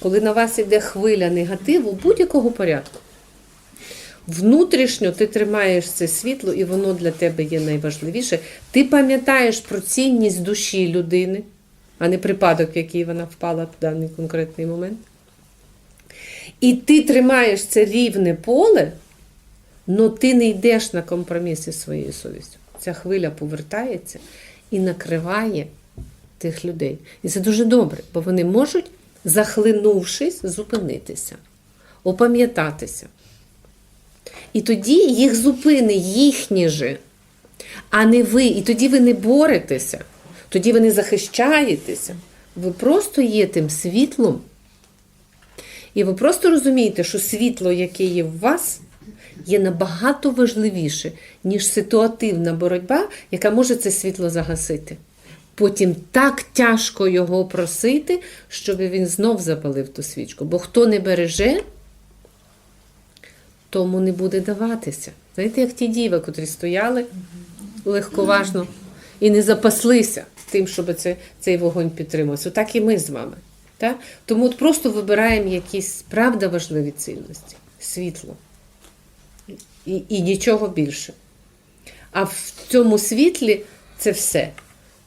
коли на вас йде хвиля негативу будь-якого порядку, внутрішньо ти тримаєш це світло, і воно для тебе є найважливіше. Ти пам'ятаєш про цінність душі людини, а не припадок, в який вона впала в даний конкретний момент. І ти тримаєш це рівне поле, але ти не йдеш на компроміс із своєю совістю. Ця хвиля повертається і накриває тих людей. І це дуже добре, бо вони можуть, захлинувшись, зупинитися, опам'ятатися. І тоді їх зупини їхні же, а не ви. І тоді ви не боретеся, тоді ви не захищаєтеся. Ви просто є тим світлом. І ви просто розумієте, що світло, яке є в вас, є набагато важливіше, ніж ситуативна боротьба, яка може це світло загасити. Потім так тяжко його просити, щоб він знов запалив ту свічку. Бо хто не береже, тому не буде даватися. Знаєте, як ті діви, котрі стояли легковажно і не запаслися тим, щоб це, цей вогонь підтримувався. Так і ми з вами. Так? Тому от просто вибираємо якісь правда важливі цінності, світло і, і нічого більше. А в цьому світлі це все.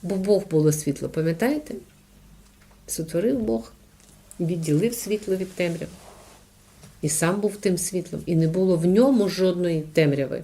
Бо Бог було світло, пам'ятаєте? Сотворив Бог, відділив світло від темряви. І сам був тим світлом, і не було в ньому жодної темряви.